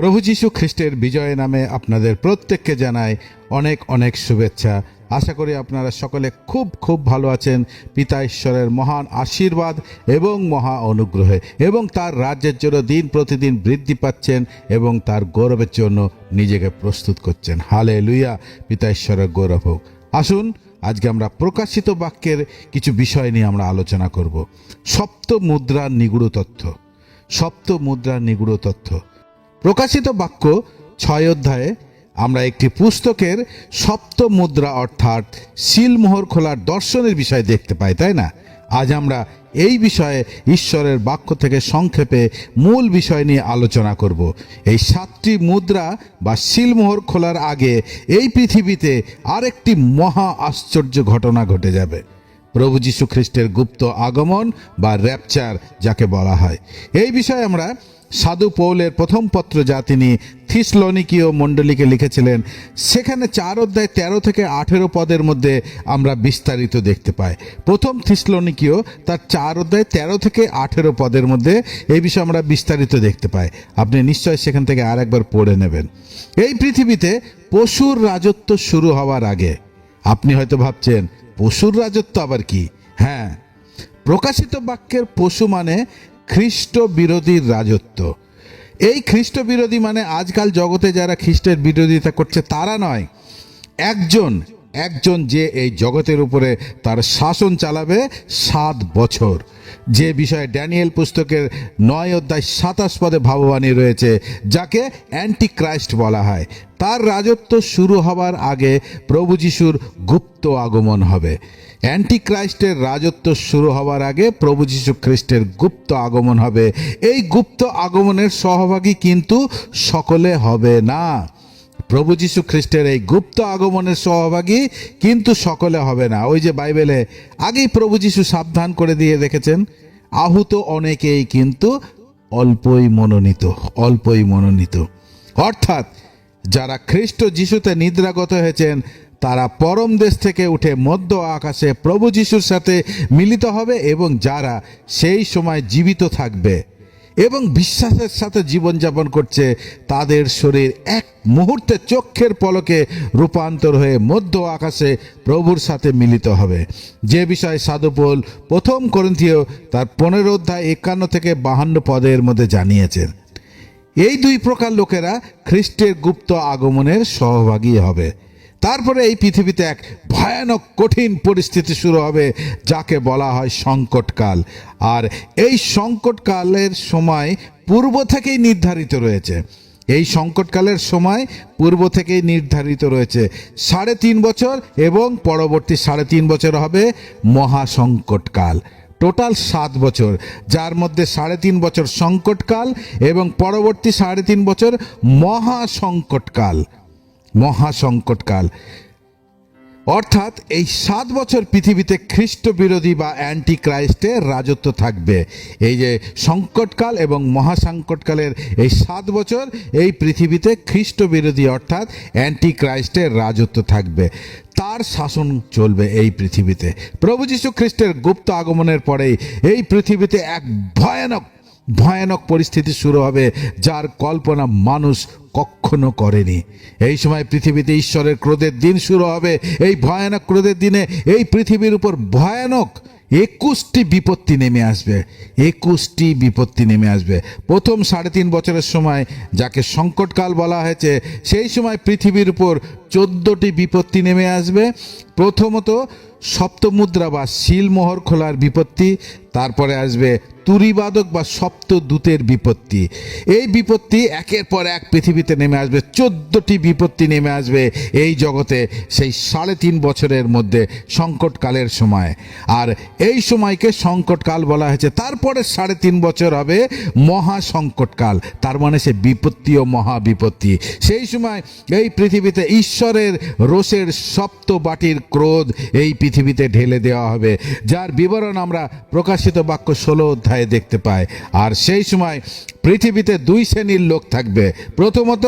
প্রভু যীশু খ্রিস্টের বিজয় নামে আপনাদের প্রত্যেককে জানাই অনেক অনেক শুভেচ্ছা। আশা করি আপনারা সকলে খুব খুব ভালো আছেন। পিতা ঈশ্বরের মহান আশীর্বাদ এবং মহা অনুগ্রহে এবং তার রাজ্যের জন্য দিন প্রতিদিন বৃদ্ধি পাচ্ছেন এবং তার গৌরবের জন্য নিজেকে প্রস্তুত করছেন। হালে লুইয়া পিতা ঈশ্বরের গৌরব হোক। আসুন, আজকে আমরা প্রকাশিত বাক্যের কিছু বিষয় নিয়ে আমরা আলোচনা করব। সপ্ত মুদ্রার নিগুড় তথ্য। সপ্ত মুদ্রার নিগুড় তথ্য। প্রকাশিত বাক্য ছয় অধ্যায়ে, আমরা একটি পুস্তকের সপ্ত মুদ্রা অর্থাৎ শিলমোহর খোলার দর্শনের বিষয় দেখতে পাই, তাই না? আজ আমরা এই বিষয়ে ঈশ্বরের বাক্য থেকে সংক্ষেপে মূল বিষয় নিয়ে আলোচনা করব। এই সাতটি মুদ্রা বা শিলমোহর খোলার আগে এই পৃথিবীতে আরেকটি মহা আশ্চর্য ঘটনা ঘটে যাবে। প্রভু যীশু খ্রিস্টের গুপ্ত আগমন বা র্যাপচার যাকে বলা হয়। এই বিষয়ে আমরা সাধু পৌলের প্রথম পত্র যা তিনি থিসলনিকীয় মণ্ডলীকে লিখেছিলেন, সেখানে চার অধ্যায় তেরো থেকে আঠেরো পদের মধ্যে আমরা বিস্তারিত দেখতে পাই। প্রথম থিসলনিকীয় তার চার অধ্যায় তেরো থেকে আঠেরো পদের মধ্যে এই বিষয়ে আমরা বিস্তারিত দেখতে পাই। আপনি নিশ্চয় সেখান থেকে আর একবার পড়ে নেবেন। এই পৃথিবীতে পশুর রাজত্ব শুরু হওয়ার আগে, আপনি হয়তো ভাবছেন, পশুর রাজত্ব আবার কি? হ্যাঁ প্রকাশিত বাক্যের পশু মানে খ্রিস্ট বিরোধীর রাজত্ব। এই খ্রিস্ট বিরোধী মানে আজকাল জগতে যারা খ্রিস্টের বিরোধিতা করছে, তারা নয়। একজন একজন যে এই জগতের উপরে তার শাসন চালাবে সাত বছর। যে বিষয়ে ড্যানিয়েল পুস্তকের নয় অধ্যায় সাতাশ পদে ভাববাণী রয়েছে, যাকে অ্যান্টি ক্রাইস্ট বলা হয়। তার রাজত্ব শুরু হবার আগে প্রভু যিশুর গুপ্ত আগমন হবে। অ্যান্টি ক্রাইস্টের রাজত্ব শুরু হওয়ার আগে প্রভু যীশু খ্রিস্টের গুপ্ত আগমন হবে। এই গুপ্ত আগমনের সহভাগী কিন্তু সকলে হবে না। প্রভু যীশু খ্রিস্টের এই গুপ্ত আগমনের সহভাগী কিন্তু সকলে হবে না। ওই যে বাইবেলে আগেই প্রভু যীশু সাবধান করে দিয়ে রেখেছেন আহুত অনেকেই কিন্তু অল্পই মনোনীত অল্পই মনোনীত। অর্থাৎ যারা খ্রিস্ট যিশুতে নিদ্রাগত হয়েছেন তারা পরম দেশ থেকে উঠে মধ্য আকাশে প্রভু যিশুর সাথে মিলিত হবে এবং যারা সেই সময় জীবিত থাকবে এবং বিশ্বাসের সাথে জীবনযাপন করছে, তাদের শরীর এক মুহূর্তে চক্ষের পলকে রূপান্তর হয়ে মধ্য আকাশে প্রভুর সাথে মিলিত হবে। যে বিষয়ে সাধুপোল প্রথম করন্থীয় তার পনেরো অধ্যায় একান্ন থেকে বাহান্ন পদের মধ্যে জানিয়েছেন, এই দুই প্রকার লোকেরা খ্রিস্টের গুপ্ত আগমনের সহভাগী হবে। তারপরে এই পৃথিবীতে এক ভয়ানক কঠিন পরিস্থিতি শুরু হবে, যাকে বলা হয় সংকটকাল। আর এই সংকটকালের সময় পূর্ব থেকেই নির্ধারিত রয়েছে। এই সংকটকালের সময় পূর্ব থেকেই নির্ধারিত রয়েছে সাড়ে তিন বছর এবং পরবর্তী সাড়ে তিন বছর হবে মহাসংকটকাল। টোটাল সাত বছর, যার মধ্যে সাড়ে তিন বছর সংকটকাল এবং পরবর্তী সাড়ে তিন বছর মহাসংকটকাল। মহাসংকটকাল। অর্থাৎ এই সাত বছর পৃথিবীতে খ্রিস্ট বিরোধী বা অ্যান্টি ক্রাইস্টের রাজত্ব থাকবে। এই যে সংকটকাল এবং মহাসংকটকালের এই সাত বছর, এই পৃথিবীতে খ্রিস্ট বিরোধী অর্থাৎ অ্যান্টি ক্রাইস্টের রাজত্ব থাকবে। তার শাসন চলবে এই পৃথিবীতে। প্রভু যীশু খ্রিস্টের গুপ্ত আগমনের পরেই এই পৃথিবীতে এক ভয়ানক ভয়ানক পরিস্থিতি শুরু হবে যার কল্পনা মানুষ কখনো করেনি। এই সময় পৃথিবীতে ঈশ্বরের ক্রোধের দিন শুরু হবে। এই ভয়ানক ক্রোধের দিনে এই পৃথিবীর উপর ভয়ানক একুশটি বিপত্তি নেমে আসবে। একুশটি বিপত্তি নেমে আসবে। প্রথম সাড়ে তিন বছরের সময় যাকে সংকটকাল বলা হয়েছে, সেই সময় পৃথিবীর উপর চোদ্দটি বিপত্তি নেমে আসবে। প্রথমত সপ্তমুদ্রা বা শিলমোহর খোলার বিপত্তি, তারপরে আসবে তুরিবাদক বা সপ্তদূতের বিপত্তি। এই বিপত্তি একের পর এক পৃথিবীতে নেমে আসবে, চোদ্দটি বিপত্তি নেমে আসবে এই জগতে সেই সাড়ে তিন বছরের মধ্যে সংকটকালের সময়। আর এই সময়কে সংকটকাল বলা হয়েছে। তারপরে সাড়ে তিন বছর হবে মহা সংকটকাল তার মানে সে বিপত্তি ও মহা বিপত্তি সেই সময় এই পৃথিবীতে ঈশ্বরের রোষের সপ্ত বাটির ক্রোধ এই পৃথিবীতে ঢেলে দেওয়া হবে, যার বিবরণ আমরা প্রকাশিত বাক্য ষোলো অধ্যায়ে দেখতে পাই। আর সেই সময় পৃথিবীতে দুই শ্রেণির লোক থাকবে, প্রথমত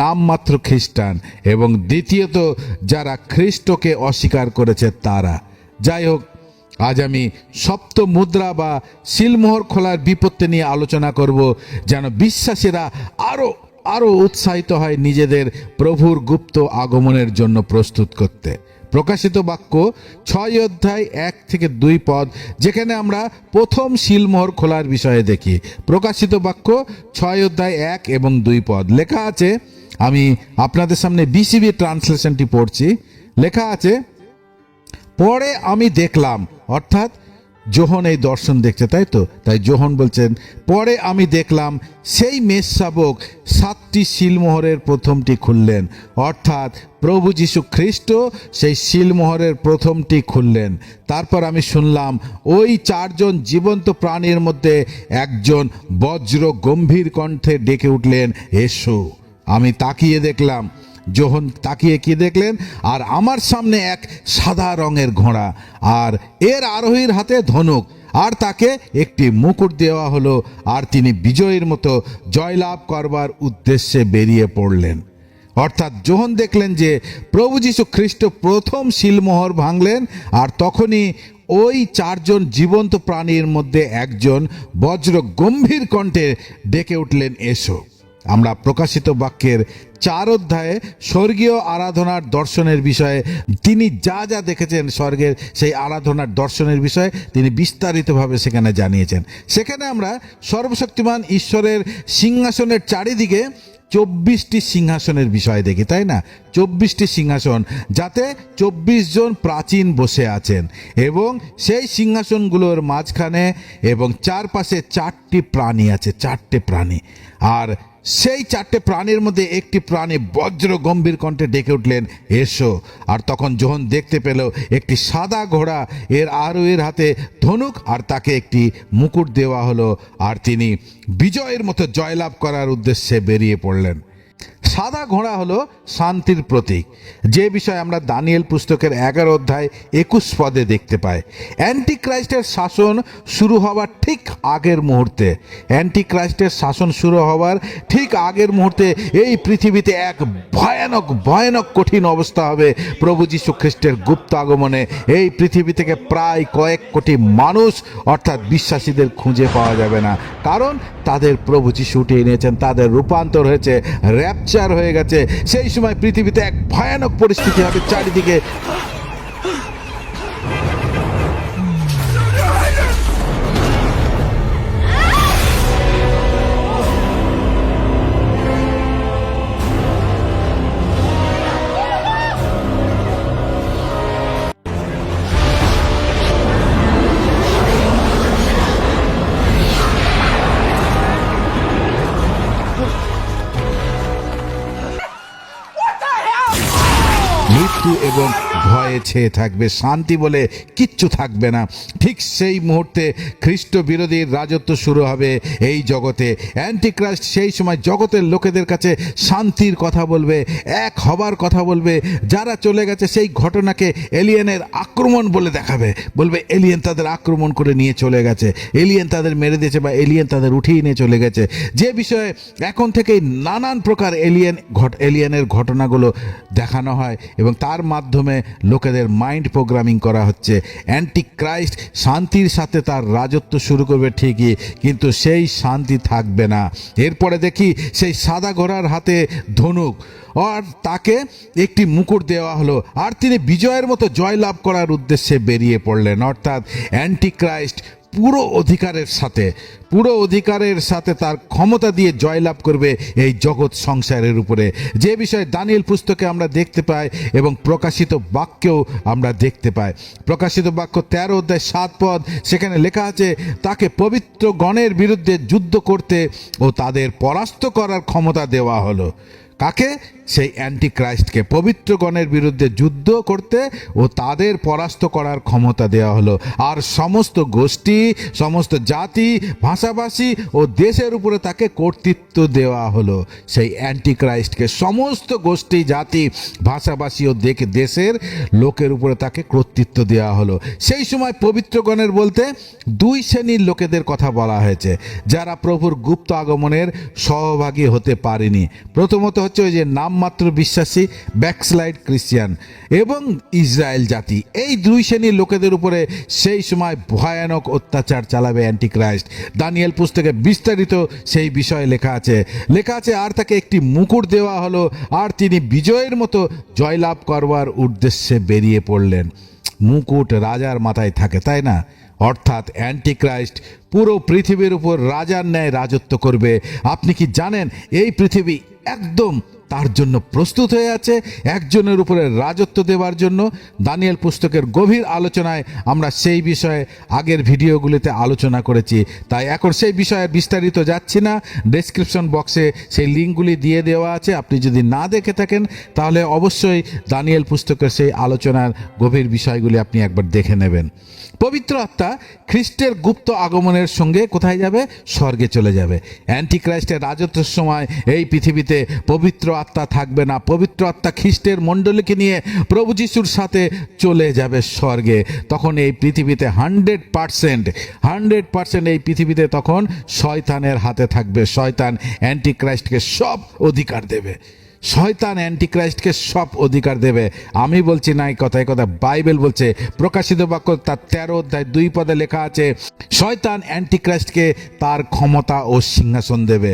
নামমাত্র খ্রিস্টান এবং দ্বিতীয়ত যারা খ্রিস্টকে অস্বীকার করেছে তারা। যাই হোক, আজ আমি সপ্ত মুদ্রা বা শিলমোহর খোলার বিপত্তি নিয়ে আলোচনা করব, যেন বিশ্বাসীরা আরও আরও উৎসাহিত হয় নিজেদের প্রভুর গুপ্ত আগমনের জন্য প্রস্তুত করতে। প্রকাশিত বাক্য ছয় অধ্যায় এক থেকে দুই পদ, যেখানে আমরা প্রথম শিলমোহর খোলার বিষয়ে দেখি। প্রকাশিত বাক্য ছয় অধ্যায় এক এবং দুই পদ। লেখা আছে, আমি আপনাদের সামনে বিসিবি ট্রান্সলেশনটি পড়ছি। লেখা আছে, পরে আমি দেখলাম, অর্থাৎ যোহন এই দর্শন দেখছে, তাই তো? তাই যোহন বলছেন, পরে আমি দেখলাম সেই মেষ শাবক সাতটি শিলমোহরের প্রথমটি খুললেন। অর্থাৎ প্রভু যীশু খ্রিস্ট সেই শিলমোহরের প্রথমটি খুললেন। তারপর আমি শুনলাম, ওই চারজন জীবন্ত প্রাণীর মধ্যে একজন বজ্র গম্ভীর কণ্ঠে ডেকে উঠলেন, এসো। আমি তাকিয়ে দেখলাম যখন তাকিয়ে কি দেখলেন? আর আমার সামনে এক সাদা রঙের ঘোড়া, আর এর আরোহীর হাতে ধনুক, আর তাকে একটি মুকুট দেওয়া হলো, আর তিনি বিজয়ের মতো জয়লাভ করবার উদ্দেশ্যে বেরিয়ে পড়লেন। অর্থাৎ যোহন দেখলেন যে প্রভু যীশু খ্রিস্ট প্রথম শিলমোহর ভাঙলেন, আর তখনই ওই চারজন জীবন্ত প্রাণীর মধ্যে একজন বজ্র গম্ভীর কণ্ঠে ডেকে উঠলেন, এসো। আমরা প্রকাশিত বাক্যের চার অধ্যায়ে স্বর্গীয় আরাধনার দর্শনের বিষয়ে, তিনি যা যা দেখেছেন স্বর্গের সেই আরাধনার দর্শনের বিষয়ে তিনি বিস্তারিতভাবে সেখানে জানিয়েছেন। সেখানে আমরা সর্বশক্তিমান ঈশ্বরের সিংহাসনের চারিদিকে চব্বিশটি সিংহাসনের বিষয় দেখি, তাই না? চব্বিশটি সিংহাসন, যাতে চব্বিশ জন প্রাচীন বসে আছেন এবং সেই সিংহাসনগুলোর মাঝখানে এবং চারপাশে চারটি প্রাণী আছে, চারটে প্রাণী। আর সেই চারটে প্রাণের মধ্যে একটি প্রাণে বজ্র গম্ভীর কণ্ঠে ডেকে উঠলেন, এসো। আর তখন যখন দেখতে পেল একটি সাদা ঘোড়া, এর আরও এর হাতে ধনুক আর তাকে একটি মুকুট দেওয়া হলো। আর তিনি বিজয়ের মতো জয়লাভ করার উদ্দেশ্যে বেরিয়ে পড়লেন। সাদা ঘোড়া হলো শান্তির প্রতীক। যে বিষয়ে আমরা দানিয়েল পুস্তকের এগারো অধ্যায় একুশ পদে দেখতে পাই। অ্যান্টি ক্রাইস্টের শাসন শুরু হওয়ার ঠিক আগের মুহূর্তে। অ্যান্টি ক্রাইস্টের শাসন শুরু হওয়ার ঠিক আগের মুহূর্তে এই পৃথিবীতে এক ভয়ানক ভয়ানক কঠিন অবস্থা হবে প্রভু যীশু খ্রিস্টের গুপ্ত আগমনে। এই পৃথিবী থেকে প্রায় কয়েক কোটি মানুষ অর্থাৎ বিশ্বাসীদের খুঁজে পাওয়া যাবে না। কারণ তাদের প্রভু যিশু উঠে নিয়েছেন, তাদের রূপান্তর হয়েছে র্যাপচার হয়ে গেছে। সেই সময় পৃথিবীতে এক ভয়ানক পরিস্থিতি হবে চারিদিকে মৃত্যু এবং ভয়ে ছেয়ে থাকবে, শান্তি বলে কিচ্ছু থাকবে না। ঠিক সেই মুহূর্তে খ্রিস্ট বিরোধীর রাজত্ব শুরু হবে এই জগতে। অ্যান্টিক্রাইস্ট সেই সময় জগতের লোকেদের কাছে শান্তির কথা বলবে, এক হবার কথা বলবে। যারা চলে গেছে সেই ঘটনাকে এলিয়েনের আক্রমণ বলে দেখাবে। বলবে, এলিয়েন তাদের আক্রমণ করে নিয়ে চলে গেছে। এলিয়েন তাদের মেরে দিয়েছে বা এলিয়েন তাদের উঠিয়ে নিয়ে চলে গেছে। যে বিষয়ে এখন থেকেই নানান প্রকার এলিয়েন ঘট, এলিয়েনের ঘটনাগুলো দেখানো হয় এবং তার মাধ্যমে লোকেদের মাইন্ড প্রোগ্রামিং করা হচ্ছে। অ্যান্টি ক্রাইস্ট শান্তির সাথে তার রাজত্ব শুরু করবে ঠিকই, কিন্তু সেই শান্তি থাকবে না। এরপরে দেখি সেই সাদা ঘোড়ার হাতে ধনুক। আর তাকে একটি মুকুট দেওয়া হলো। আর তিনি বিজয়ের মতো জয়লাভ করার উদ্দেশ্যে বেরিয়ে পড়লেন। অর্থাৎ অ্যান্টি ক্রাইস্ট পুরো অধিকারের সাথে, পুরো অধিকারের সাথে তার ক্ষমতা দিয়ে জয়লাভ করবে এই জগৎ সংসারের উপরে। যে বিষয়ে দানিয়েল পুস্তকে আমরা দেখতে পাই এবং প্রকাশিত বাক্যেও আমরা দেখতে পাই। প্রকাশিত বাক্য তেরো অধ্যায় সাত পদ, সেখানে লেখা আছে, তাকে পবিত্র গণের বিরুদ্ধে যুদ্ধ করতে ও তাদের পরাস্ত করার ক্ষমতা দেওয়া হলো। কাকে? সেই অ্যান্টি ক্রাইস্টকে পবিত্রগণের বিরুদ্ধে যুদ্ধ করতে ও তাদের পরাস্ত করার ক্ষমতা দেওয়া হলো। আর সমস্ত গোষ্ঠী, সমস্ত জাতি, ভাষাভাষী ও দেশের উপরে তাকে কর্তৃত্ব দেওয়া হলো। সেই অ্যান্টি ক্রাইস্টকে সমস্ত গোষ্ঠী, জাতি, ভাষাভাষী ও দেখ- দেশের লোকের উপরে তাকে কর্তৃত্ব দেওয়া হলো। সেই সময় পবিত্রগণের বলতে দুই শ্রেণির লোকেদের কথা বলা হয়েছে, যারা প্রভুর গুপ্ত আগমনের সহভাগী হতে পারেনি। প্রথমত হচ্ছে ওই যে নাম নামমাত্র বিশ্বাসী ব্যাকস্লাইড ক্রিশ্চিয়ান এবং ইসরায়েল জাতি। এই দুই শ্রেণির লোকেদের উপরে সেই সময় ভয়ানক অত্যাচার চালাবে অ্যান্টিক্রাইস্ট। দানিয়েল পুস্তকে বিস্তারিত সেই বিষয়ে লেখা আছে। লেখা আছে, আর তাকে একটি মুকুট দেওয়া হলো, আর তিনি বিজয়ের মতো জয়লাভ করবার উদ্দেশ্যে বেরিয়ে পড়লেন। মুকুট রাজার মাথায় থাকে, তাই না? অর্থাৎ অ্যান্টিক্রাইস্ট পুরো পৃথিবীর উপর রাজার ন্যায় রাজত্ব করবে। আপনি কি জানেন, এই পৃথিবী একদম তার জন্য প্রস্তুত হয়ে আছে, একজনের উপরে রাজত্ব দেওয়ার জন্য। দানিয়েল পুস্তকের গভীর আলোচনায় আমরা সেই বিষয়ে আগের ভিডিওগুলিতে আলোচনা করেছি। তাই এখন সেই বিষয়ে বিস্তারিত যাচ্ছি না। ডেসক্রিপশন বক্সে সেই লিঙ্কগুলি দিয়ে দেওয়া আছে। আপনি যদি না দেখে থাকেন, তাহলে অবশ্যই দানিয়েল পুস্তকের সেই আলোচনার গভীর বিষয়গুলি আপনি একবার দেখে নেবেন। পবিত্র আত্মা খ্রিস্টের গুপ্ত আগমনের সঙ্গে কোথায় যাবে? স্বর্গে চলে যাবে। অ্যান্টিক্রাইস্টের রাজত্বের সময় এই পৃথিবীতে পবিত্র আত্মা থাকবে না। পবিত্র আত্মা খ্রিস্টের মণ্ডলীকে নিয়ে প্রভু যিশুর সাথে চলে যাবে স্বর্গে। তখন এই পৃথিবীতে হান্ড্রেড পারসেন্ট হান্ড্রেড পারসেন্ট এই পৃথিবীতে তখন শয়তানের হাতে থাকবে। শয়তান অ্যান্টিক্রাইস্টকে সব অধিকার দেবে। শয়তান অ্যান্টিক্রাইস্টকে সব অধিকার দেবে। আমি বলছি না এই কথায় কথা বাইবেল বলছে। প্রকাশিত বাক্য তার তেরো অধ্যায় দুই পদে লেখা আছে, শয়তান অ্যান্টিক্রাইস্টকে তার ক্ষমতা ও সিংহাসন দেবে।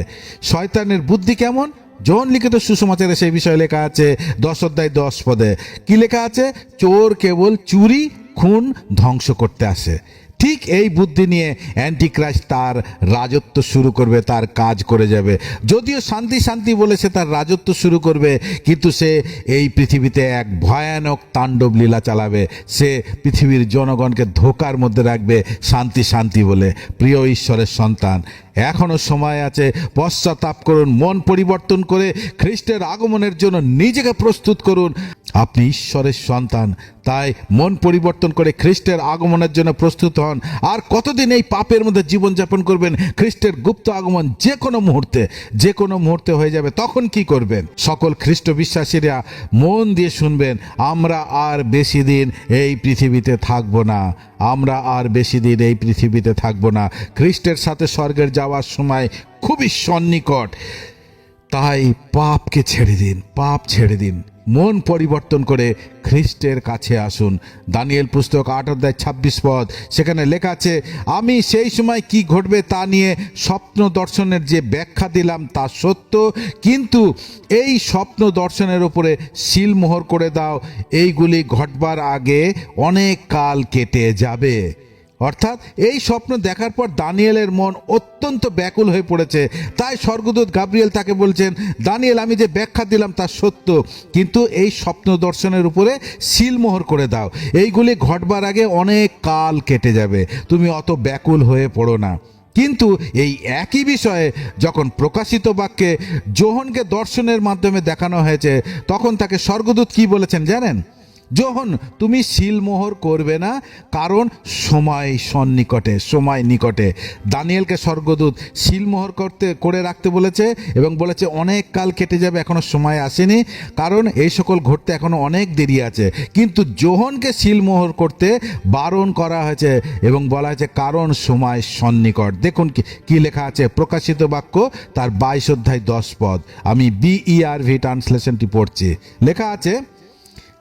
শয়তানের বুদ্ধি কেমন? যৌন লিখিত সুসমাচারে সেই বিষয়ে লেখা আছে দশ অধ্যায় দশ পদে। কি লেখা আছে? চোর কেবল চুরি, খুন, ধ্বংস করতে আসে। ঠিক এই বুদ্ধি নিয়ে অ্যান্টিক্রাইস্ট তার রাজত্ব শুরু করবে, তার কাজ করে যাবে। যদিও শান্তি শান্তি বলে সে তার রাজত্ব শুরু করবে, কিন্তু সে এই পৃথিবীতে এক ভয়ানক তাণ্ডব লীলা চালাবে। সে পৃথিবীর জনগণকে ধোকার মধ্যে রাখবে, শান্তি শান্তি বলে। প্রিয় ঈশ্বরের সন্তান এখনও সময় আছে। পশ্চাতাপ করুন, মন পরিবর্তন করে খ্রিস্টের আগমনের জন্য নিজেকে প্রস্তুত করুন। আপনি ঈশ্বরের সন্তান, তাই মন পরিবর্তন করে খ্রিস্টের আগমনের জন্য প্রস্তুত হন। আর কতদিন এই পাপের মধ্যে জীবনযাপন করবেন? খ্রিস্টের গুপ্ত আগমন যে কোনো মুহূর্তে, যে কোনো মুহূর্তে হয়ে যাবে। তখন কি করবেন? সকল খ্রিস্ট বিশ্বাসীরা মন দিয়ে শুনবেন, আমরা আর বেশি দিন এই পৃথিবীতে থাকব না। আমরা আর বেশি দিন এই পৃথিবীতে থাকব না। খ্রিস্টের সাথে স্বর্গের যাওয়ার সময় খুবই সন্নিকট। তাই পাপকে ছেড়ে দিন, পাপ ছেড়ে দিন। মন পরিবর্তন করে খ্রিস্টের কাছে আসুন। দানিয়েল পুস্তক আট অধ্যায় ছাব্বিশ পদ, সেখানে লেখা আছে, আমি সেই সময় কি ঘটবে তা নিয়ে স্বপ্ন দর্শনের যে ব্যাখ্যা দিলাম তা সত্য, কিন্তু এই স্বপ্ন দর্শনের উপরে সিলমোহর করে দাও, এইগুলি ঘটবার আগে অনেক কাল কেটে যাবে। অর্থাৎ এই স্বপ্ন দেখার পর দানিয়েলের মন অত্যন্ত ব্যাকুল হয়ে পড়েছে। তাই স্বর্গদূত গাব্রিয়েল তাকে বলছেন, দানিয়েল, আমি যে ব্যাখ্যা দিলাম তা সত্য, কিন্তু এই স্বপ্ন দর্শনের উপরে সিলমোহর করে দাও। এইগুলি ঘটবার আগে অনেক কাল কেটে যাবে। তুমি অত ব্যাকুল হয়ে পড়ো না। কিন্তু এই একই বিষয়ে যখন প্রকাশিত বাক্যে জোহনকে দর্শনের মাধ্যমে দেখানো হয়েছে, তখন তাকে স্বর্গদূত কি বলেছেন জানেন? যখন তুমি সিলমোহর করবে না, কারণ সময় সন্নিকটে, সময় নিকটে। দানিয়েলকে স্বর্গদূত সিলমোহর করতে, করে রাখতে বলেছে এবং বলেছে, অনেক কাল কেটে যাবে এখনও সময় আসেনি। কারণ এই সকল ঘটতে এখনও অনেক দেরি আছে। কিন্তু যোহনকে সিলমোহর করতে বারণ করা হয়েছে এবং বলা হয়েছে, কারণ সময় সন্নিকট। দেখুন কি লেখা আছে, প্রকাশিত বাক্য, তার বাইশ অধ্যায় দশ পদ। আমি বিইআরভি ট্রান্সলেশনটি পড়ছি। লেখা আছে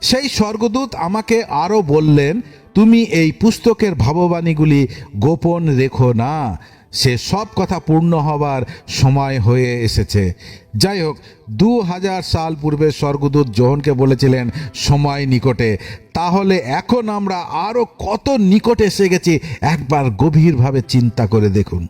সেই স্বর্গদূত আমাকে আরও বললেন, তুমি এই পুস্তকের ভাববাণীগুলি গোপন রেখো না। সে সব কথা পূর্ণ হবার সময় হয়ে এসেছে। যাই হোক, দু হাজার সাল পূর্বে স্বর্গদূত জোহনকে বলেছিলেন, সময় নিকটে। তাহলে এখন আমরা আরও কত নিকটে এসে গেছি, একবার গভীরভাবে চিন্তা করে দেখুন।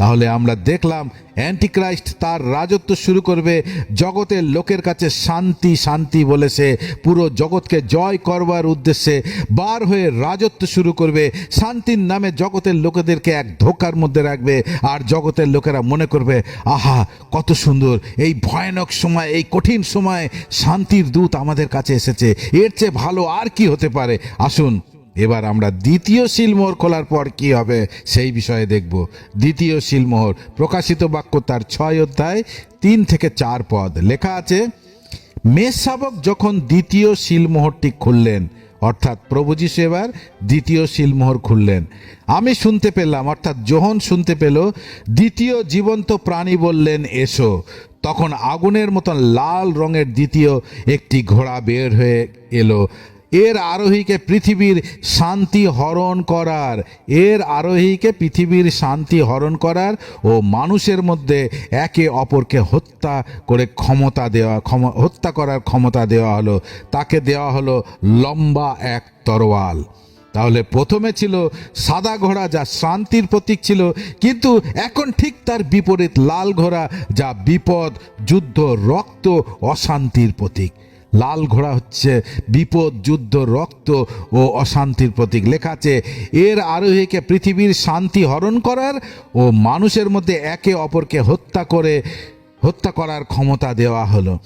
তাহলে আমরা দেখলাম অ্যান্টিক্রাইস্ট তার রাজত্ব শুরু করবে। জগতের লোকের কাছে শান্তি শান্তি বলেছে। পুরো জগৎকে জয় করবার উদ্দেশ্যে বার হয়ে রাজত্ব শুরু করবে। শান্তির নামে জগতের লোকেদেরকে এক ধোকার মধ্যে রাখবে। আর জগতের লোকেরা মনে করবে, আহা, কত সুন্দর। এই ভয়ানক সময়, এই কঠিন সময় শান্তির দূত আমাদের কাছে এসেছে। এর চেয়ে ভালো আর কি হতে পারে? আসুন। এবার আমরা দ্বিতীয় শিলমোহর খোলার পর কি হবে সেই বিষয়ে দেখব। দ্বিতীয় শিলমোহর প্রকাশিত বাক্য তার ছয় অধ্যায়, তিন থেকে চার পদ। লেখা আছে মেষশাবক যখন দ্বিতীয় শিলমোহরটি খুললেন, অর্থাৎ প্রভু যিশু এবার দ্বিতীয় শিলমোহর খুললেন। আমি শুনতে পেলাম, অর্থাৎ যোহন শুনতে পেল, দ্বিতীয় জীবন্ত প্রাণী বললেন, এসো তখন আগুনের মতন লাল রঙের দ্বিতীয় একটি ঘোড়া বের হয়ে এলো। এর আরোহীকে পৃথিবীর শান্তি হরণ করার, এর আরোহীকে পৃথিবীর শান্তি হরণ করার ও মানুষের মধ্যে একে অপরকে হত্যা করে ক্ষমতা দেওয়া, ক্ষম- হত্যা করার ক্ষমতা দেওয়া হলো। তাকে দেওয়া হলো লম্বা এক তরোয়াল। তাহলে প্রথমে ছিল সাদা ঘোড়া যা শান্তির প্রতীক ছিল, কিন্তু এখন ঠিক তার বিপরীত লাল ঘোড়া যা বিপদ, যুদ্ধ, রক্ত, অশান্তির প্রতীক। লাল ঘোড়া হচ্ছে বিপদ, যুদ্ধ, রক্ত ও অশান্তির প্রতীক। লেখা আছে, এর আরোহীকে পৃথিবীর শান্তি হরণ করার ও মানুষের মধ্যে একে অপরকে হত্যা করে, হত্যা করার ক্ষমতা দেওয়া হলো।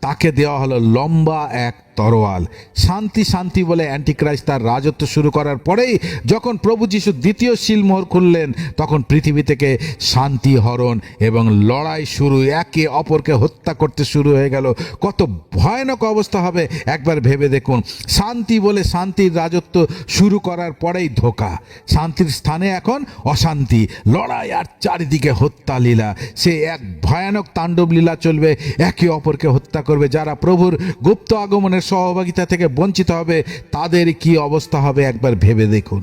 তাকে দেওয়া হলো লম্বা এক তরোয়াল। শান্তি শান্তি বলে অ্যান্টিক্রাইস্ট তার রাজত্ব শুরু করার পরেই যখন প্রভু যিশু দ্বিতীয় শিলমোহর খুললেন, তখন পৃথিবী থেকে শান্তি, হরণ এবং লড়াই শুরু। একে অপরকে হত্যা করতে শুরু হয়ে গেল। কত ভয়ানক অবস্থা হবে, একবার ভেবে দেখুন। শান্তি বলে শান্তির রাজত্ব শুরু করার পরেই ধোকা। শান্তির স্থানে এখন অশান্তি, লড়াই আর চারিদিকে হত্যা লীলা সে এক ভয়ানক তাণ্ডব লীলা চলবে, একে অপরকে হত্যা করবে, যারা প্রভুর গুপ্ত আগমনের সহভাগিতা থেকে বঞ্চিত হবে, তাদের কি অবস্থা হবে একবার ভেবে দেখুন।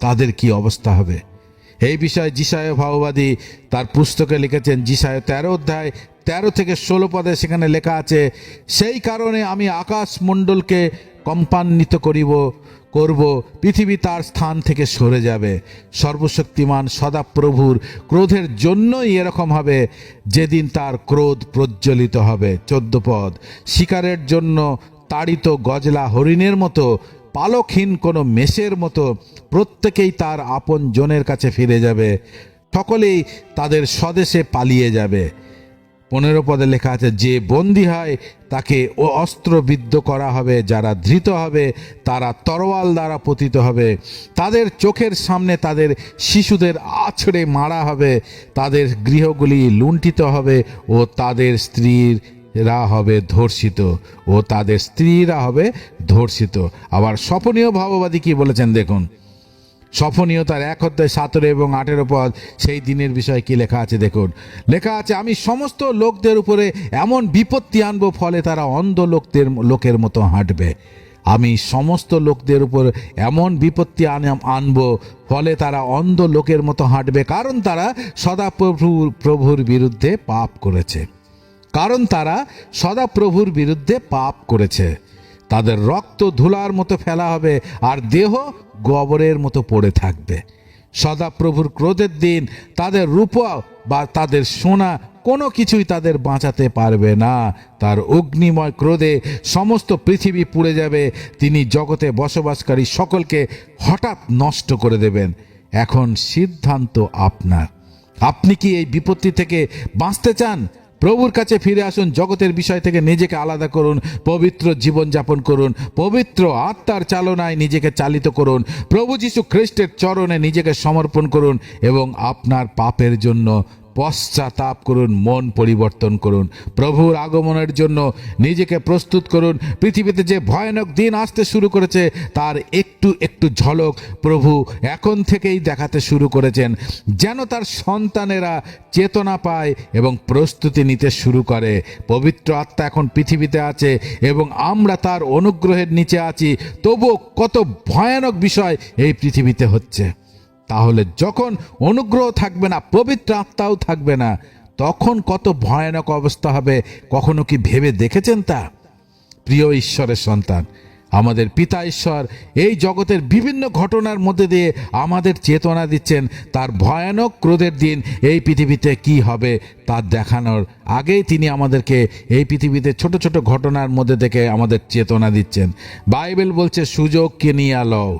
তাদের কি অবস্থা হবে? এই বিষয়ে জিসায় ভাওবাদী তার পুস্তকে লিখেছেন জিসায় তেরো অধ্যায় তেরো থেকে ষোলো পদে সেখানে লেখা আছে, সেই কারণে আমি আকাশ মণ্ডলকে কম্পান্বিত করিব, করব, পৃথিবী তার স্থান থেকে সরে যাবে। সর্বশক্তিমান সদাপ্রভুর ক্রোধের জন্যই এরকম হবে, যেদিন তার ক্রোধ প্রজ্বলিত হবে। চোদ্দ পদ, শিকারের জন্য তাড়িত গজলা হরিণের মতো, পালকহীন কোনো মেষের মতো, প্রত্যেকেই তার আপন জনের কাছে ফিরে যাবে। সকলেই তাদের স্বদেশে পালিয়ে যাবে। পনেরো পদে লেখা আছে, যে বন্দি হয়, তাকে ও অস্ত্রবিদ্ধ করা হবে। যারা ধৃত হবে, তারা তরোয়াল দ্বারা পতিত হবে। তাদের চোখের সামনে তাদের শিশুদের আছড়ে মারা হবে। তাদের গৃহগুলি লুণ্ঠিত হবে ও তাদের স্ত্রীরা হবে ধর্ষিত ও তাদের স্ত্রীরা হবে ধর্ষিত। আবার স্বপনীয় ভাববাদী কি বলেছেন দেখুন? সফনীয় তার এক অধ্যায় সতেরো এবং আঠেরো পদ সেই দিনের বিষয়ে কি লেখা আছে দেখুন? লেখা আছে, আমি সমস্ত লোকদের উপরে এমন বিপত্তি আনব ফলে তারা অন্ধ লোকদের লোকের মতো হাঁটবে। আমি সমস্ত লোকদের উপর এমন বিপত্তি আন- আনব ফলে তারা অন্ধ লোকের মতো হাঁটবে, কারণ তারা সদাপ্রভুর প্রভুর বিরুদ্ধে পাপ করেছে। কারণ তারা সদাপ্রভুর বিরুদ্ধে পাপ করেছে। তাদের রক্ত ধুলার মতো ফেলা হবে আর দেহ গবরের মতো পড়ে থাকবে। সদাপ্রভুর ক্রোধের দিন তাদের রূপ বা তাদের সোনা কোনো কিছুই তাদের বাঁচাতে পারবে না। তার অগ্নিময় ক্রোধে সমস্ত পৃথিবী পুড়ে যাবে। তিনি জগতে বসবাসকারী সকলকে হঠাৎ নষ্ট করে দেবেন। এখন সিদ্ধান্ত আপনার। আপনি কি এই বিপত্তি থেকে বাঁচতে চান? প্রভুর কাছে ফিরে আসুন, জগতের বিষয় থেকে নিজেকে আলাদা করুন, পবিত্র জীবনযাপন করুন, পবিত্র আত্মার চালনায় নিজেকে চালিত করুন, প্রভু যীশু খ্রিস্টের চরণে নিজেকে সমর্পণ করুন এবং আপনার পাপের জন্য পশ্চাতাপ করুন, মন পরিবর্তন করুন। প্রভুর আগমনের জন্য নিজেকে প্রস্তুত করুন। পৃথিবীতে যে ভয়ানক দিন আসতে শুরু করেছে, তার একটু একটু ঝলক প্রভু এখন থেকেই দেখাতে শুরু করেছেন। যেন তার সন্তানেরা চেতনা পায় এবং প্রস্তুতি নিতে শুরু করে। পবিত্র আত্মা এখন পৃথিবীতে আছে এবং আমরা তার অনুগ্রহের নিচে আছি। তবুও কত ভয়ানক বিষয় এই পৃথিবীতে হচ্ছে। তাহলে যখন অনুগ্রহ থাকবে না, পবিত্র আত্মাও থাকবে না, তখন কত ভয়ানক অবস্থা হবে, কখনো কি ভেবে দেখেছেন তা? প্রিয় ঈশ্বরের সন্তান, আমাদের পিতা ঈশ্বর এই জগতের বিভিন্ন ঘটনার মধ্যে দিয়ে আমাদের চেতনা দিচ্ছেন। তার ভয়ানক ক্রোধের দিন এই পৃথিবীতে কি হবে তা দেখানোর আগেই তিনি আমাদেরকে এই পৃথিবীতে ছোট ছোট ঘটনার মধ্যে থেকে আমাদের চেতনা দিচ্ছেন। বাইবেল বলছে, সুযোগ কিনিয়া লও,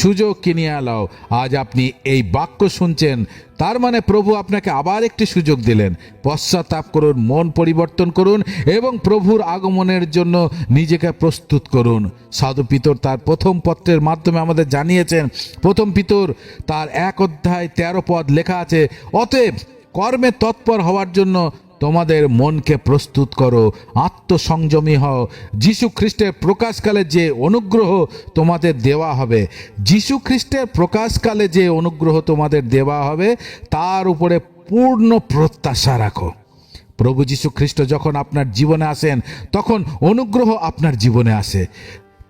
সুযোগ কিনিয়া লও। আজ আপনি এই বাক্য শুনছেন, তার মানে প্রভু আপনাকে আবার একটি সুযোগ দিলেন। পশ্চাতাপ করুন, মন পরিবর্তন করুন এবং প্রভুর আগমনের জন্য নিজেকে প্রস্তুত করুন। সাধু পিতর তার প্রথম পত্রের মাধ্যমে আমাদের জানিয়েছেন, প্রথম পিতর তার এক অধ্যায় তেরো পদ লেখা আছে, অতএব কর্মে তৎপর হওয়ার জন্য তোমাদের মনকে প্রস্তুত করো, আত্মসংযমী হও। যিশু খ্রিস্টের প্রকাশকালে যে অনুগ্রহ তোমাদের দেওয়া হবে, যিশু খ্রিস্টের প্রকাশকালে যে অনুগ্রহ তোমাদের দেওয়া হবে, তার উপরে পূর্ণ প্রত্যাশা রাখো। প্রভু যীশু খ্রিস্ট যখন আপনার জীবনে আসেন, তখন অনুগ্রহ আপনার জীবনে আসে।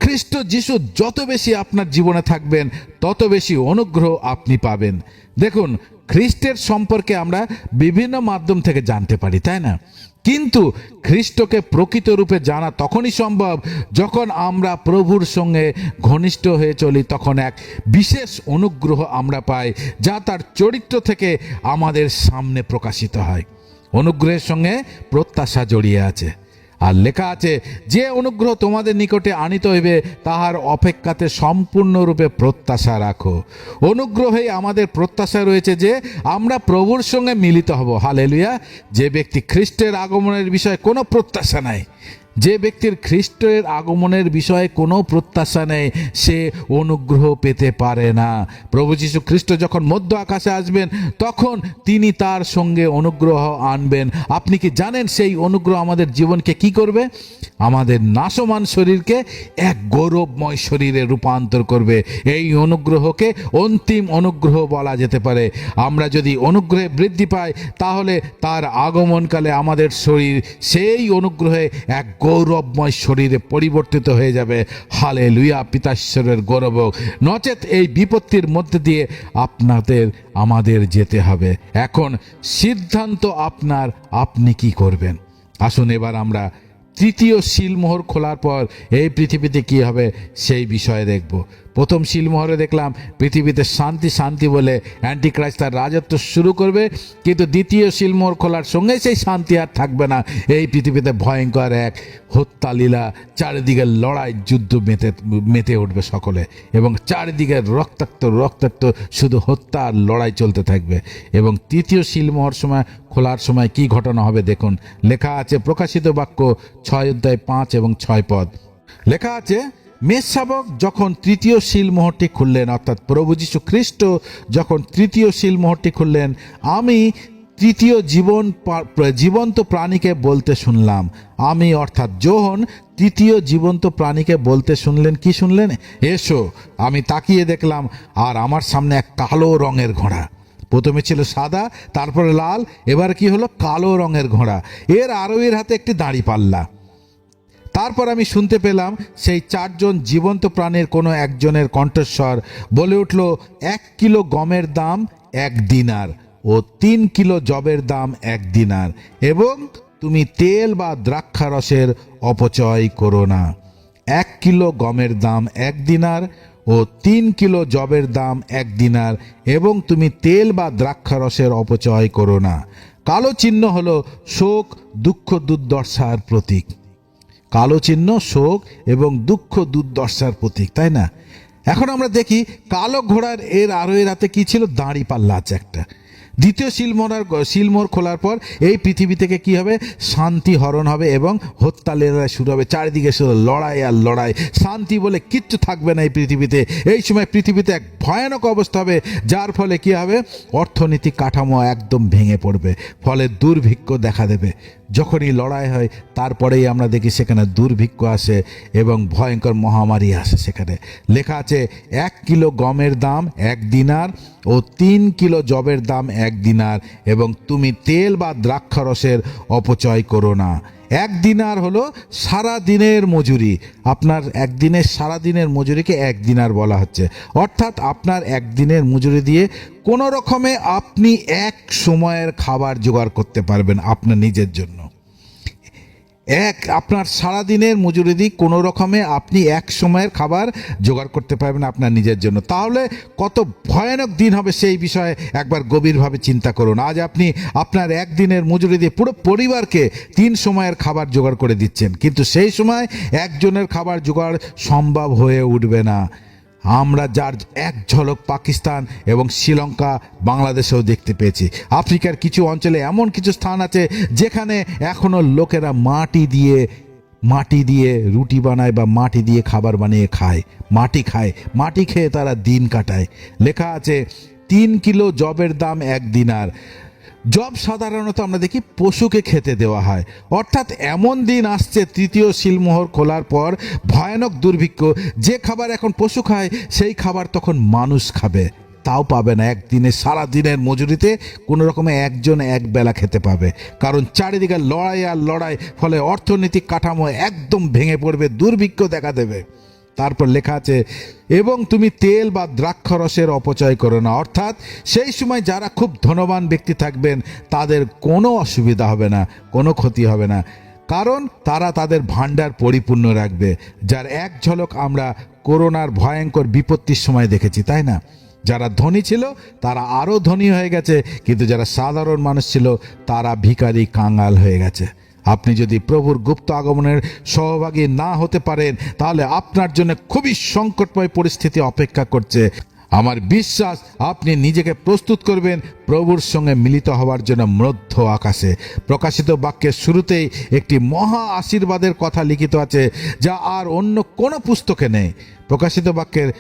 খ্রিস্ট যিশু যত বেশি আপনার জীবনে থাকবেন, তত বেশি অনুগ্রহ আপনি পাবেন। দেখুন খ্রিস্টের সম্পর্কে আমরা বিভিন্ন মাধ্যম থেকে জানতে পারি, তাই না? কিন্তু খ্রিস্টকে প্রকৃত রূপে জানা তখনই সম্ভব যখন আমরা প্রভুর সঙ্গে ঘনিষ্ঠ হয়ে চলি, তখন এক বিশেষ অনুগ্রহ আমরা পাই যা তার চরিত্র থেকে আমাদের সামনে প্রকাশিত হয়। অনুগ্রহের সঙ্গে প্রত্যাশা জড়িয়ে আছে। আর লেখা আছে, যে অনুগ্রহ তোমাদের নিকটে আনিত হইবে, তাহার অপেক্ষাতে সম্পূর্ণরূপে প্রত্যাশা রাখো। অনুগ্রহেই আমাদের প্রত্যাশা রয়েছে যে, আমরা প্রভুর সঙ্গে মিলিত হব। হালেলুয়া। যে ব্যক্তি খ্রিস্টের আগমনের বিষয়ে কোনো প্রত্যাশা নাই যে ব্যক্তির খ্রিস্টের আগমনের বিষয়ে কোনো প্রত্যাশা নেই, সে অনুগ্রহ পেতে পারে না। প্রভু যীশু খ্রিস্ট যখন মধ্য আকাশে আসবেন, তখন তিনি তার সঙ্গে অনুগ্রহ আনবেন। আপনি কি জানেন সেই অনুগ্রহ আমাদের জীবনকে কি করবে? আমাদের নাশমান শরীরকে এক গৌরবময় শরীরে রূপান্তর করবে। এই অনুগ্রহকে অন্তিম অনুগ্রহ বলা যেতে পারে। আমরা যদি অনুগ্রহে বৃদ্ধি পাই, তাহলে তার আগমনকালে আমাদের শরীর সেই অনুগ্রহে এক গৌরবময় শরীরে পরিবর্তিত হয়ে যাবে। হালে লুইয়া পিতাশ্বরের গৌরব। নচেত এই বিপত্তির মধ্যে দিয়ে আপনাদের, আমাদের যেতে হবে। এখন সিদ্ধান্ত আপনার, আপনি কি করবেন? আসুন এবার আমরা তৃতীয় শিলমোহর খোলার পর এই পৃথিবীতে কি হবে সেই বিষয়ে দেখব। প্রথম শিলমোহরে দেখলাম পৃথিবীতে শান্তি শান্তি বলে অ্যান্টিক্রাইস্ট তার রাজত্ব শুরু করবে। কিন্তু দ্বিতীয় শিলমোহর খোলার সঙ্গে সেই শান্তি আর থাকবে না। এই পৃথিবীতে ভয়ঙ্কর এক হত্যালীলা, চারিদিকে লড়াই, যুদ্ধ মেতে মেতে উঠবে সকলে। এবং চারিদিকে রক্তাক্ত রক্তাক্ত শুধু হত্যা আর লড়াই চলতে থাকবে। এবং তৃতীয় শিলমোহর সময়, খোলার সময় কি ঘটনা হবে দেখুন। লেখা আছে প্রকাশিত বাক্য ছয় অধ্যায় পাঁচ এবং ছয় পদ। লেখা আছে মেষশাবক যখন তৃতীয় শিলমোহরটি খুললেন, অর্থাৎ প্রভু যীশু খ্রিস্ট যখন তৃতীয় শিলমোহরটি খুললেন, আমি তৃতীয় জীবন জীবন্ত প্রাণীকে বলতে শুনলাম। আমি, অর্থাৎ যোহন তৃতীয় জীবন্ত প্রাণীকে বলতে শুনলেন। কি শুনলেন? এসো, আমি তাকিয়ে দেখলাম, আর আমার সামনে এক কালো রঙের ঘোড়া। প্রথমে ছিল সাদা, তারপরে লাল, এবার কি হলো? কালো রঙের ঘোড়া। এর আরোহীর হাতে একটি দাঁড়ি পাল্লা। তারপর আমি শুনতে পেলাম সেই চারজন জীবন্ত প্রাণের কোনো একজনের কণ্ঠস্বর। বলে উঠল, এক কিলো গমের দাম এক দিনার ও তিন কিলো জবের দাম এক দিনার এবং তুমি তেল বা দ্রাক্ষারসের অপচয় করো না। এক কিলো গমের দাম এক দিনার ও তিন কিলো জবের দাম এক দিনার এবং তুমি তেল বা দ্রাক্ষারসের অপচয় করো না। কালো চিহ্ন হলো শোক, দুঃখ, দুর্দশার প্রতীক। কালো চিহ্ন, শোক এবং দুঃখ দুর্দশার প্রতীক, তাই না? এখন আমরা দেখি কালো ঘোড়ার এর আরোহীর হাতে কি ছিল? দাঁড়ি পাল্লা আছে একটা। দ্বিতীয় শিলমোড়ার শিলমোড় খোলার পর এই পৃথিবী থেকে কি হবে? শান্তি হরণ হবে এবং হত্যা লেলা শুরু হবে। চারিদিকে শুধু লড়াই আর লড়াই। শান্তি বলে কিচ্ছু থাকবে না এই পৃথিবীতে। এই সময় পৃথিবীতে এক ভয়ানক অবস্থা হবে, যার ফলে কি হবে? অর্থনৈতিক কাঠামো একদম ভেঙে পড়বে। ফলে দুর্ভিক্ষ দেখা দেবে। যখনই লড়াই হয়, তারপরেই আমরা দেখি সেখানে দুর্ভিক্ষ আসে এবং ভয়ঙ্কর মহামারী আসে সেখানে। লেখা আছে, এক কিলো গমের দাম এক দিনার ও তিন কিলো জবের দাম এক দিনার এবং তুমি তেল বা দ্রাক্ষারসের অপচয় করো না। এক দিনার হলো সারা দিনের মজুরি। আপনার একদিনের সারা দিনের মজুরিকে এক দিনার বলা হচ্ছে। অর্থাৎ আপনার একদিনের মজুরি দিয়ে কোনো রকমে আপনি এক সময়ের খাবার জোগাড় করতে পারবেন আপনার নিজের জন্য। এক, আপনার সারাদিনের মজুরি দিয়ে কোনো রকমে আপনি এক সময়ের খাবার জোগাড় করতে পারবেন আপনার নিজের জন্য। তাহলে কত ভয়ানক দিন হবে সেই বিষয়ে একবার গভীরভাবে চিন্তা করুন। আজ আপনি আপনার একদিনের মজুরি দিয়ে পুরো পরিবারকে তিন সময়ের খাবার জোগাড় করে দিচ্ছেন। কিন্তু সেই সময় একজনের খাবার জোগাড় সম্ভব হয়ে উঠবে না। আমরা যার এক ঝলক পাকিস্তান এবং শ্রীলঙ্কা বাংলাদেশেও দেখতে পেয়েছি। আফ্রিকার কিছু অঞ্চলে এমন কিছু স্থান আছে যেখানে এখনও লোকেরা মাটি দিয়ে মাটি দিয়ে রুটি বানায় বা মাটি দিয়ে খাবার বানিয়ে খায়, মাটি খায়, মাটি খেয়ে তারা দিন কাটায়। লেখা আছে, তিন কিলো জবের দাম এক দিনার জব সাধারণত আমরা দেখি পশুকে খেতে দেওয়া হয়। অর্থাৎ এমন দিন আসছে, তৃতীয় শিলমোহর খোলার পর ভয়ানক দুর্ভিক্ষ। যে খাবার এখন পশু খায়, সেই খাবার তখন মানুষ খাবে। তাও পাবে না। একদিনে সারা দিনের মজুরিতে কোনো রকমে একজন এক বেলা খেতে পাবে। কারণ চারিদিকে লড়াই আর লড়াই, ফলে অর্থনৈতিক কাঠামো একদম ভেঙে পড়বে, দুর্ভিক্ষ দেখা দেবে। তারপর লেখা আছে, এবং তুমি তেল বা দ্রাক্ষরসের অপচয় করো না। অর্থাৎ সেই সময় যারা খুব ধনবান ব্যক্তি থাকবেন, তাদের কোনো অসুবিধা হবে না, কোনো ক্ষতি হবে না। কারণ তারা তাদের ভাণ্ডার পরিপূর্ণ রাখবে, যার এক ঝলক আমরা করোনার ভয়ঙ্কর বিপত্তির সময় দেখেছি, তাই না? যারা ধনী ছিল, তারা আরও ধনী হয়ে গেছে, কিন্তু যারা সাধারণ মানুষ ছিল, তারা ভিখারি কাঙ্গাল হয়ে গেছে। আপনি যদি প্রভুর গুপ্ত আগমনের সহভাগী না হতে পারেন, তাহলে আপনার জন্য খুবই সংকটময় পরিস্থিতি অপেক্ষা করছে। আমার বিশ্বাস, আপনি নিজেকে প্রস্তুত করবেন প্রভুর সঙ্গে মিলিত হওয়ার জন্য মধ্য আকাশে। প্রকাশিত বাক্যের শুরুতেই একটি মহা আশীর্বাদের কথা লিখিত আছে, যা আর অন্য কোনো পুস্তকে নেই। প্রকাশিত বাক্যের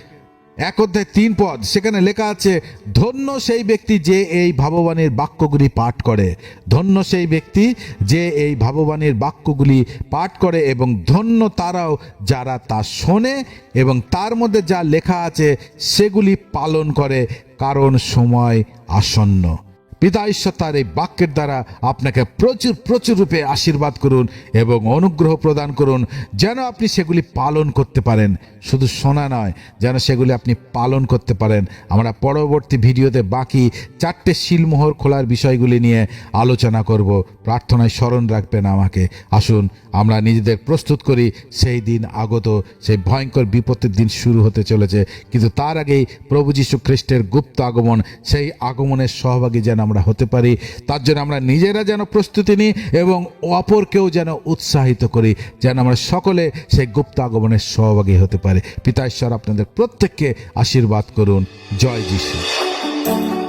এক অধ্যায় তিন পদ, সেখানে লেখা আছে, ধন্য সেই ব্যক্তি যে এই ভাববাণীর বাক্যগুলি পাঠ করে। ধন্য সেই ব্যক্তি যে এই ভাববানের বাক্যগুলি পাঠ করে এবং ধন্য তারাও যারা তা শোনে এবং তার মধ্যে যা লেখা আছে সেগুলি পালন করে, কারণ সময় আসন্ন। পিতা ঈশ্বর তার এই বাক্যের দ্বারা আপনাকে প্রচুর প্রচুর রূপে আশীর্বাদ করুন এবং অনুগ্রহ প্রদান করুন যেন আপনি সেগুলি পালন করতে পারেন। শুধু শোনা নয়, যেন সেগুলি আপনি পালন করতে পারেন। আমরা পরবর্তী ভিডিওতে বাকি চারটে শিলমোহর খোলার বিষয়গুলি নিয়ে আলোচনা করব। প্রার্থনায় স্মরণ রাখবেন আমাকে। আসুন, আমরা নিজেদের প্রস্তুত করি। সেই দিন আগত, সেই ভয়ঙ্কর বিপত্তির দিন শুরু হতে চলেছে। কিন্তু তার আগেই প্রভু যীশু খ্রিস্টের গুপ্ত আগমন, সেই আগমনের সহভাগী যেন আমরা হতে পারি। তার জন্য আমরা নিজেরা যেন প্রস্তুতি নিই এবং অপরকেও যেন উৎসাহিত করি, যেন আমরা সকলে সেই গুপ্ত আগমনের সহভাগী হতে পারে। পিতা ঈশ্বর, আপনাদের প্রত্যেককে আশীর্বাদ করুন। জয় যিশু।